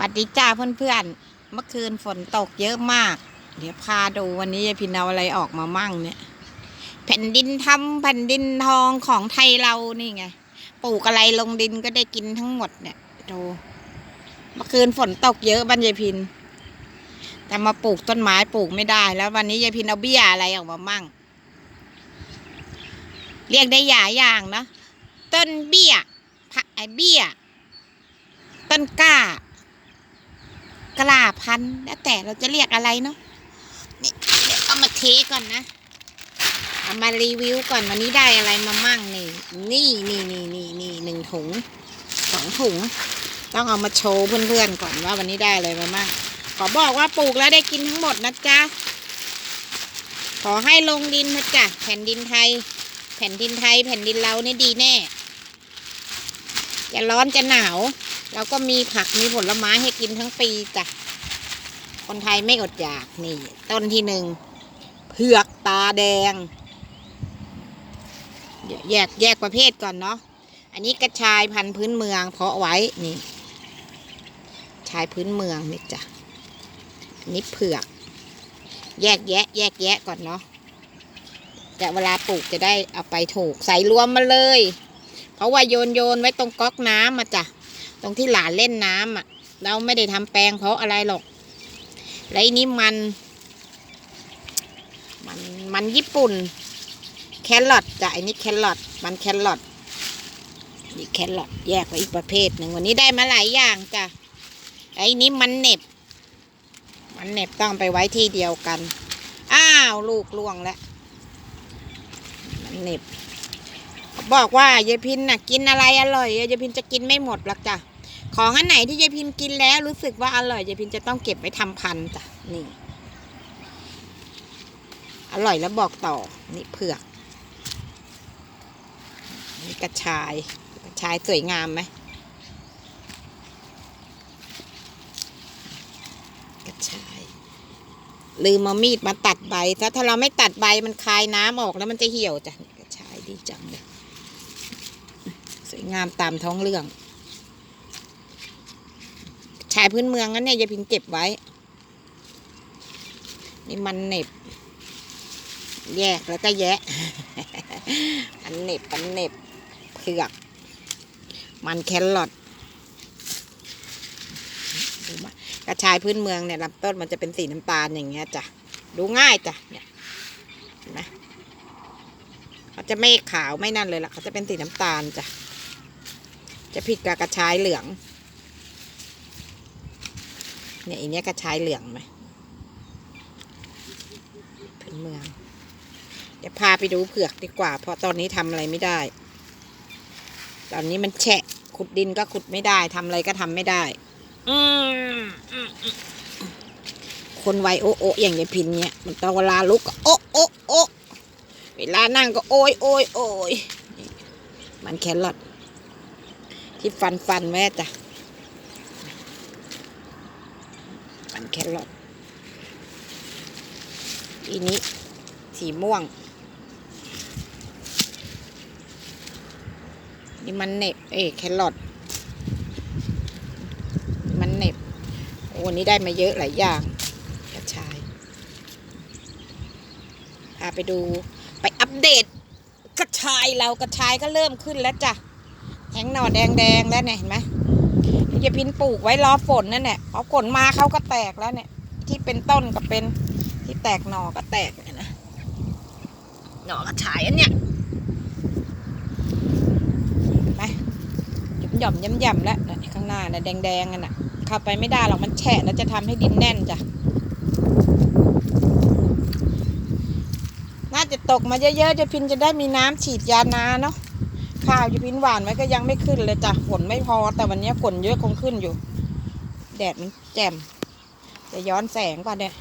วัสดีจ้าเพื่อนๆ เมื่อคืนฝนตกเยอะมาก เดี๋ยวพาดูวันนี้ยายพินเอาอะไรออกมามั่งเนี่ย แผ่นดินทำแผ่นดินทองของไทยเรานี่ไง ปลูกอะไรลงดินก็ได้กินทั้งหมดเนี่ยดู เมื่อคืนฝนตกเยอะบ้านยายพิน แต่มาปลูกต้นไม้ปลูกไม่ได้ แล้ววันนี้ยายพินเอาเบี้ยอะไรออกมามั่ง เรียกได้หลายอย่างเนอะต้นเบี้ยไอเบี้ย ต้นกล้า กลาพันธุ์แล้วแต่เราจะเรียกอะไรเนาะนี่เดี๋ยวเอามาเทก่อนนะเอามารีวิวก่อนวันนี้ได้อะไรมามั่งนี่ นี่นี่นี่นี่นี่หนึ่งถุงสองถุง ต้องเอามาโชว์เพื่อนๆก่อนว่าวันนี้ได้อะไรมามั่งขอบอกว่าปลูกแล้วได้กินทั้งหมดนะจ๊ะขอให้ลงดินนะจ๊ะแผ่นดินไทย แผ่นดินไทย แผ่นดินเรานี่ดีแน่จะร้อนจะหนาว เราก็มีผักมีผลไม้ให้กินทั้งปีจ้ะ คนไทยไม่อดอยากนี่ ต้นที่หนึ่งเผือกตาแดง เดี๋ยวแยกแยกประเภทก่อนเนาะ อันนี้กระชายพันธุ์พื้นเมืองเพาะไว้นี่ ชายพื้นเมืองนี่จ้ะ อันนี้เผือก แยกแยะ แยกแยะก่อนเนาะแต่เวลาปลูกจะได้เอาไปถูกใส่รวมมาเลย เพราะว่าโยนโยนไว้ตรงก๊อกน้ำมาจ้ะ ตรงที่หลานเล่นน้ำอะ เราไม่ได้ทำแปลงเพราะอะไรหรอก และอันนี้มัน มันมันญี่ปุ่น แครอทจ้ะอันนี้แครอทมันแครอทนี่แครอทแยกไว้อีกประเภทหนึ่งวันนี้ได้มาหลายอย่างจ้ะไอ้นี้มันเน็บ มันเน็บต้องไปไว้ที่เดียวกัน อ้าวลูกล่วงแล้ว มันเน็บ บอกว่ายายพินน่ะ กินอะไรอร่อยยายพินจะกินไม่หมดหรอกจ้ะ ของอันไหนที่ยายพินกินแล้วรู้สึกว่าอร่อยยายพินจะต้องเก็บไว้ทำพันธุ์จ้ะนี่ อร่อยแล้วบอกต่อ นี่เผือก นี่กระชาย กระชายสวยงามไหมกระชาย ลืมมามีดมาตัดใบถ้าถ้าเราไม่ตัดใบมันคายน้ำออกแล้วมันจะเหี่ยวจ้ะกระชายดีจังเลยสวยงามตามท้องเรื่องายพื้นเมืองนั้นเนี่ยยายพินเก็บไว้ นี่มันเหน็บ แยกแล้วก็แยะอันเหน็บอันเหน็บเผือก มันแครอทกระชายพื้นเมืองเนี่ยลำต้นมันจะเป็นสีน้ำตาลอย่างเงี้ยจ้ะ ดูง่ายจ้ะ เนี่ยเห็นไหมเขาจะไม่ขาวไม่นั่นเลยล่ะ เขาจะเป็นสีน้ำตาลจ้ะ จะผิดกับกระชายเหลือง เนี่ยอันเนี้ยกระชายเหลืองไหมพื้นเมือง เดี๋ยวพาไปดูเผือกดีกว่า เพราะตอนนี้ทำอะไรไม่ได้ ตอนนี้มันแฉะขุดดินก็ขุดไม่ได้ทำอะไรก็ทำไม่ได้ อืมคนไวโอโออย่างยายพินเนี่ยมันตอนเวลาลุกก็โอโอโอเวลานั่งก็โอยโอยโอยมันแครอทที่ฟันฟันแม่จ้ะ มันแครอทอีนี้สีม่วง นี่มันเน็บ เอ้ยแครอทมันเน็บ โอ้วันนี้ได้มาเยอะหลายอย่างกระชายพาไปดูไปอัปเดตกระชายเรากระชายก็เริ่มขึ้นแล้วจ้ะแทงหน่อแดงๆแล้วเนี่ยเห็นไหม ที่จะพินปลูกไว้รอฝนนั่นแหละพอฝนมาเขาก็แตกแล้วเนี่ย ที่เป็นต้นก็เป็นที่แตกหน่อก็แตกเนี่ยนะหน่อกระชายอันเนี้ยเห็นไหมหย่อมหย่อมย่ำย่ำแล้วนะข้างหน้าน่ะแดงแดงๆกันน่ะเข้าไปไม่ได้หรอกมันแฉะแล้วจะทำให้ดินแน่นจ้ะน่าจะตกมาเยอะๆจะพินจะได้มีน้ำฉีดยานาเนาะ ข้าวจะพินหวานไว้ก็ยังไม่ขึ้นเลยจ้ะฝนไม่พอ แต่วันนี้ฝนเยอะคงขึ้นอยู่ แดดมันแจ่มจะย้อนแสงก่อนเนี่ย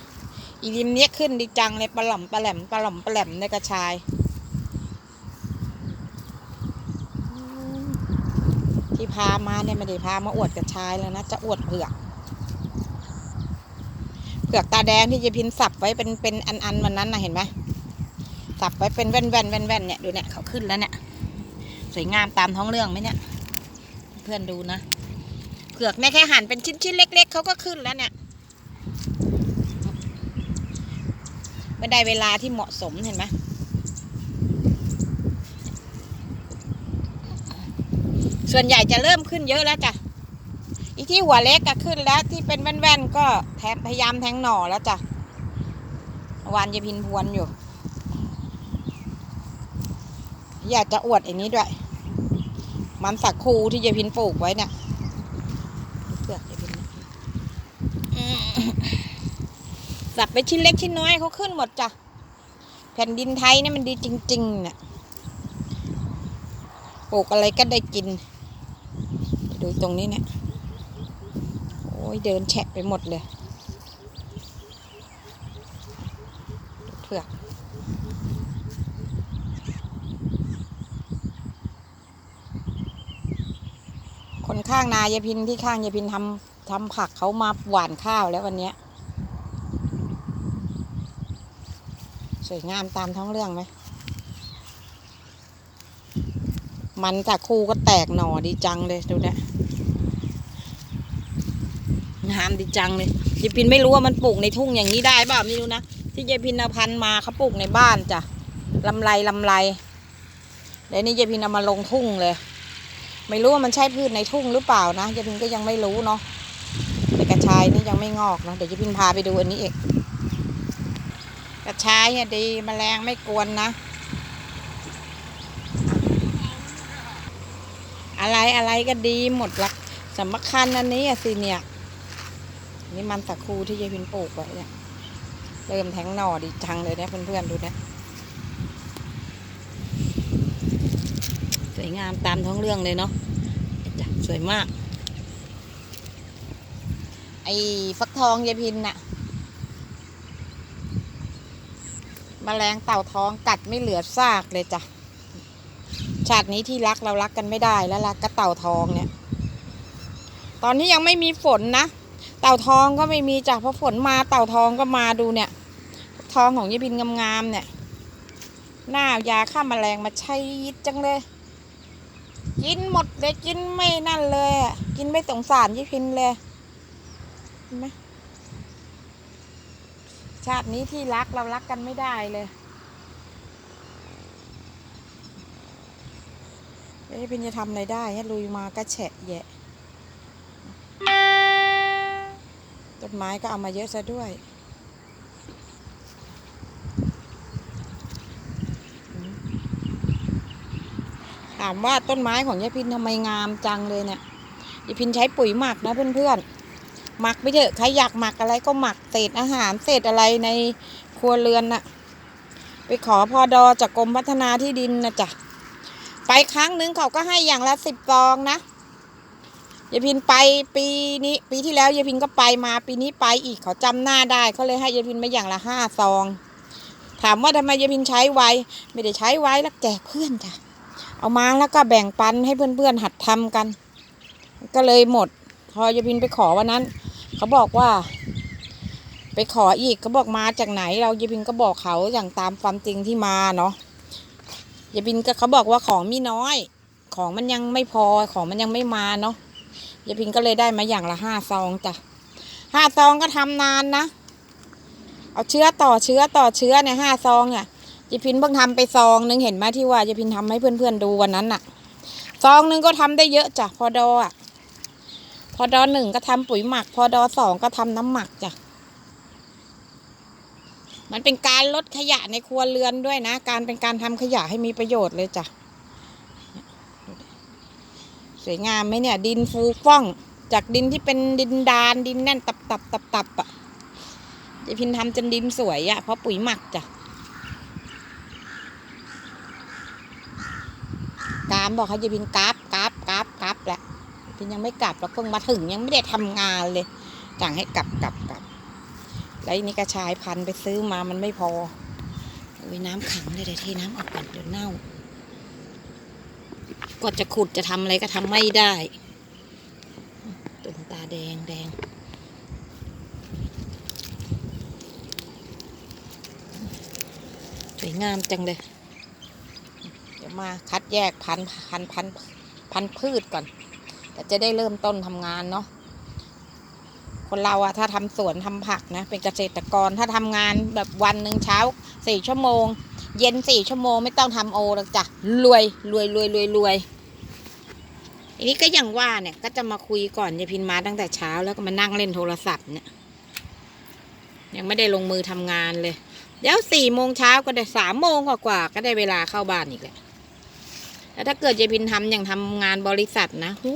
อีริมเนี้ยขึ้นดีจังเลยปลาหล่อมปลาแหลมปลาหล่อมปลาแหลมในกระชายที่พามาเนี่ยไม่ได้พามาอวดกระชายแล้วนะจะอวดเผือกเผือกตาแดงที่จะพินสับไว้เป็นเป็นอันอันวันนั้นนะเห็นไหมสับไว้เป็นแว่นแว่นแว่นแว่นเนี่ยดูเนี่ยเขาขึ้นแล้วเนี่ย สวยงามตามท้องเรื่องไหมเนี่ย เพื่อนดูนะเผือกเนี่ยแค่หั่นเป็นชิ้นๆเล็ก ๆเขาก็ขึ้นแล้วเนี่ยเมื่อได้เวลาที่เหมาะสมเห็นไหมส่วนใหญ่จะเริ่มขึ้นเยอะแล้วจ้ะ อีที่หัวเล็กก็ขึ้นแล้วที่เป็นแว่นๆก็แทพยายามแทงหน่อแล้วจ้ะวานยายพินพวนอยู่ อยากจะอวดไอ้นี้ด้วย มันสักคูที่ยายพินปลูกไว้เนี่ยเปลือกยายพินเนี่ยอืมสับไปชิ้นเล็กชิ้นน้อยเขาขึ้นหมดจ้ะ แผ่นดินไทยเนี่ยมันดีจริงๆเนี่ยปลูกอะไรก็ได้กิน ดูตรงนี้เนี่ย โอ้ยเดินแฉะไปหมดเลยเผือก ข้างนายายพินที่ข้างยายพินทำทำผักเขามาหว่านข้าวแล้ววันเนี้ยสวยงามตามท้องเรื่องไหม มันจากคู่ก็แตกหน่อดีจังเลยดูเนี่ยงามดีจังเลยยายพินไม่รู้ว่ามันปลูกในทุ่งอย่างนี้ได้เปล่าไม่รู้นะ ที่ยายพินเอาพันมาเขาปลูกในบ้านจ้ะลำไรลำไรแล้วนี่ยายพินเอามาลงทุ่งเลย ไม่รู้ว่ามันใช่พืชในทุ่งหรือเปล่านะยายพินก็ยังไม่รู้เนาะแต่กระชายนี่ยังไม่งอกนะเดี๋ยวยายพินพาไปดูอันนี้เองกระชายเนี่ยดีแมลงไม่กวนนะ อะไรอะไรก็ดีหมดละสำคัญอันนี้อะสิเนี่ย นี่มันตะคูที่ยายพินปลูกไว้เนี่ยเริ่มแทงหน่อดีจังเลยเนี่ยเพื่อนๆดูเนะ วยงามตามท้องเรื่องเลยเนาะจ้ะสวยมาก ไอ้ฟักทองยายพินน่ะมแมลงเต่าทองกัดไม่เหลือซากเลยจ้ะ ชาตินี้ที่รักเรารักกันไม่ได้แล้วรักก็เต่าทองเนี่ย ตอนนี้ยังไม่มีฝนนะ เต่าทองก็ไม่มีจ้ะเพราะฝนมาเต่าทองก็มาดูเนี่ย ทองของยี่พินงามๆเนี่ย หน้ายาฆ่าแมลงมาใช้ยิดจังเลย กินหมดเลยกินไม่นั่นเลยอะกินไม่สงสารยี่พินเลยเห็นไหมชาตินี้ที่รักเรารักกันไม่ได้เลยเอ้ยเป็นจะทำอะไรได้ลุยมาก็แฉะแยะต้นไม้ก็เอามาเยอะซะด้วย ถามว่าต้นไม้ของยายพินทำไมงามจังเลยเนี่ยยายพินใช้ปุ๋ยหมักนะเพื่อนๆหมักไปเถอะใครอยากหมักอะไรก็หมักเศษอาหารเศษอะไรในครัวเรือนน่ะ ไปขอพอดอจากกรมพัฒนาที่ดินนะจ๊ะไปครั้งหนึ่งเขาก็ให้อย่างละสิบฟองนะยายพินไปปีนี้ปีที่แล้วยายพินก็ไปมาปีนี้ไปอีกเขาจำหน้าได้เขาเลยให้ยายพินมาอย่างละห้าซอง ถามว่าทำไมยายพินใช้ไวไม่ได้ใช้ไวแล้วแจกเพื่อนจ้ะ เอามาแล้วก็แบ่งปันให้เพื่อนๆหัดทำกัน ก็เลยหมด พอยายพินไปขอวันนั้น เขาบอกว่า ไปขออีกเขาบอกมาจากไหน เรายายพินก็บอกเขาอย่างตามความจริงที่มาเนาะยายบินก็เขาบอกว่าของมีน้อย ของมันยังไม่พอของมันยังไม่มาเนาะยายพินก็เลยได้มาอย่างละห้าซองจ้ะห้าซองก็ทำนานนะ เอาเชื้อต่อเชื้อต่อเชื้อเนี่ยห้าซองอะ ยายพินเพิ่งทำไปซองนึงเห็นไหมที่ว่ายายพินทำให้เพื่อนๆดูวันนั้นน่ะ ซองนึงก็ทำได้เยอะจ้ะพอดออะ พอดอหนึ่งก็ทำปุ๋ยหมัก พอดอสองก็ทำน้ำหมักจ้ะมันเป็นการลดขยะในครัวเรือนด้วยนะ การเป็นการทำขยะให้มีประโยชน์เลยจ้ะสวยงามไหมเนี่ย ดินฟูฟ่อง จากดินที่เป็นดินดานดินแน่นตับตับตับตับอะยายพินทำจนดินสวยอะ่ะเพราะปุ๋ยหมักจ้ะามบอกเขายายพินกราบกราบกราบกราบแหละพินยังไม่กลับแล้วเพิ่งมาถึงยังไม่ได้ทำงานเลยสั่งให้กลับกลับกลับแล้วนนี้กระชายพันไปซื้อมามันไม่พออุ้ยน้ำขังเลยเดี๋ยวเทน้ำออกก่อนเดี๋ยวเน่ากว่าจะขุดจะทำอะไรก็ทำไม่ได้ตุ่นตาแดงแดงสวยงามจังเลย ดี๋ยวมาคัดแยกพันพันพันพันพืชก่อนแต่จะได้เริ่มต้นทำงานเนาะคนเราอะถ้าทำสวนทำผักนะ เป็นเกษตรกรถ้าทำงานแบบวันหนึ่งเช้าสี่ชั่วโมง เย็นสี่ชั่วโมงไม่ต้องทำโอหรอกจ้ะรวยรวยรวยรวยรวยอันนี้ก็อย่างว่าเนี่ยก็จะมาคุยก่อนยายพินมาตั้งแต่เช้าแล้วก็มานั่งเล่นโทรศัพท์เนี่ย ยังไม่ได้ลงมือทำงานเลย เดี๋ยวสี่โมงเช้าก็ได้สามโมงกว่าๆก็ได้เวลาเข้าบ้านอีกแหละ แล้วถ้าเกิดยายพินทำอย่างทำงานบริษัทนะหู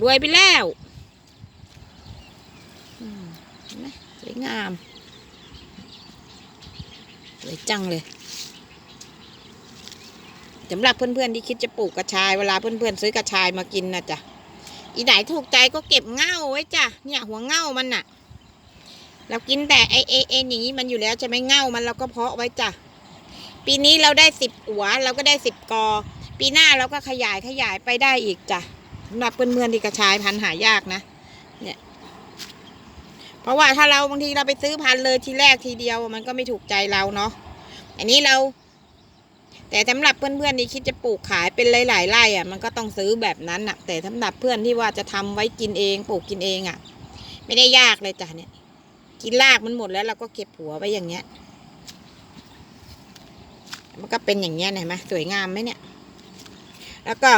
รวยไปแล้วเห็นไหมสวยงามสวยจังเลยสำหรับเพื่อนๆที่คิดจะปลูกกระชายเวลาเพื่อนๆซื้อกระชายมากินนะจ๊ะอีไหนถูกใจก็เก็บเง่าไว้จ้ะเนี่ยหัวเง่ามันน่ะ เรากินแต่ไอเอเอ็นอย่างนี้มันอยู่แล้วจะไม่เง่ามันเราก็เพาะไว้จ้ะ ปีนี้เราได้สิบหัวเราก็ได้สิบกอ ปีหน้าเราก็ขยายขยายไปได้อีกจ้ะสำหรับเพื่อนๆที่กระชายพันหายากนะเนี่ยเพราะว่าถ้าเราบางทีเราไปซื้อพันเลยทีแรกทีเดียวมันก็ไม่ถูกใจเราเนาะอันนี้เรา แต่สำหรับเพื่อนๆที่คิดจะปลูกขายเป็นหลายๆไร่อะ มันก็ต้องซื้อแบบนั้นอะแต่สำหรับเพื่อนที่ว่าจะทำไว้กินเองปลูกกินเองอะ ไม่ได้ยากเลยจ้ะเนี่ย กินรากมันหมดแล้วเราก็เก็บหัวไว้อย่างเงี้ย มันก็เป็นอย่างเงี้ยเห็นไหมสวยงามไหมเนี่ย แล้วก็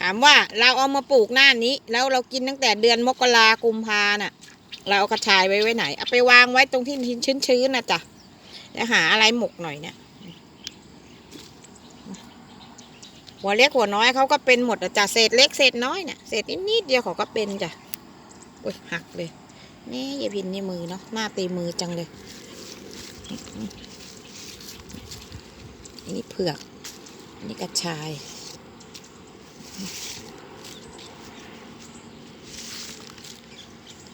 ถามว่าเราเอามาปลูกหน้านี้ แล้วเรากินตั้งแต่เดือนมกรากุมภาน่ะ เราเอากระชายไว้ไว้ไหน เอาไปวางไว้ตรงที่ชื้นๆนะจ๊ะแล้วหาอะไรหมกหน่อยเนี่ยหัวเล็กหัวน้อยเขาก็เป็นหมดอะจ้ะเศษเล็กเศษน้อยเนี่ยเศษนิดเดียวเขาก็เป็นจ้ะโอ้ยหักเลย นี่ยายพินนี่มือเนาะหน้าตีมือจังเลย อันนี้เผือก อันนี้กระชาย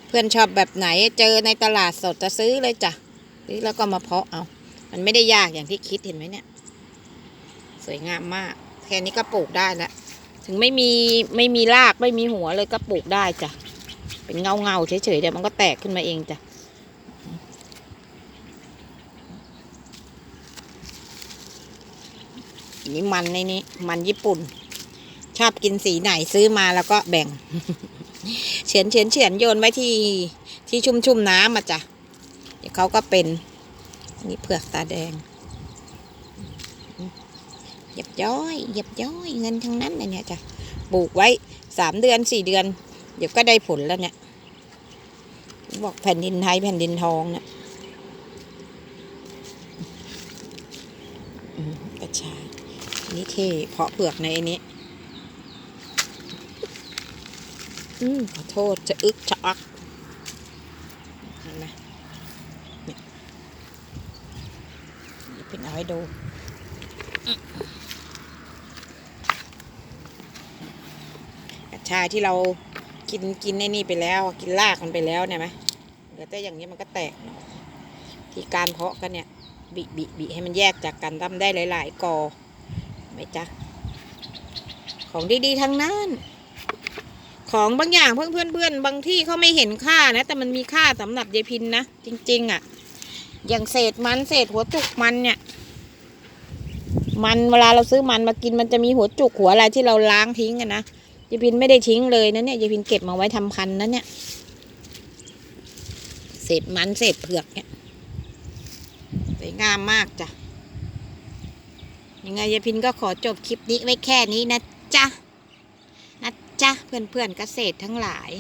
เพื่อนชอบแบบไหนเจอในตลาดสดจะซื้อเลยจ้ะซื้อแล้วก็มาเพาะเอา มันไม่ได้ยากอย่างที่คิดเห็นไหมเนี่ย สวยงามมาก แค่นี้ก็ปลูกได้แล้ว ถึงไม่มีไม่มีรากไม่มีหัวเลยก็ปลูกได้จ้ะ เป็นเงาเงาเฉยๆเดี๋ยวมันก็แตกขึ้นมาเองจ้ะ นี่มันในนี้ มันญี่ปุ่น ชอบกินสีไหนซื้อมาแล้วก็แบ่ง เฉือนเฉือนเฉือนโยนไว้ที่ที่ชุ่มชุ่มน้ำมาจ้ะเดี๋ยวเขาก็เป็นอันนี่เผือกตาแดงเหยียบย้อยเหยียบย้อยเงินทั้งนั้นเลยเนี่ยจ้ะปลูกไว้สามเดือนสี่เดือน เดี๋ยวก็ได้ผลแล้วเนี่ย บอกแผ่นดินไทยแผ่นดินทองเนี่ยอืมกระชายอั นี่เท่เพาะเผือกในอันนี้ อืมขอโทษจะอึกจะอักเห็นไหมเนี่ยเดี๋ยวเป็นเอาให้ดูอืมกระชายที่เรากินกินในนี่ไปแล้วกินรากมันไปแล้วเนี่ยไหมเหลือแต่อย่างนี้มันก็แตก ที่การเพาะกันเนี่ย บิบิบิให้มันแยกจากกันทำได้หลาย ๆกอ ไหมจ๊ะ ของดีๆทั้งนั้น ของบางอย่างเพื่อนเพื่อนเพื่อนบางที่เขาไม่เห็นค่านะ แต่มันมีค่าสำหรับยายพินนะ จริง ๆอะ อย่างเศษมันเศษหัวจุกมันเนี่ย มันเวลาเราซื้อมันมากินมันจะมีหัวจุกหัวอะไรที่เราล้างทิ้งกันนะยายพินไม่ได้ทิ้งเลยนะเนี่ยยายพินเก็บมาไว้ทำพันนะเนี่ย เศษมันเศษเผือกเนี่ยสวยงามมากจ้ะ ยังไงยายพินก็ขอจบคลิปนี้ไว้แค่นี้นะจ๊ะนะจ๊ะเพื่อนๆเกษตรทั้งหลาย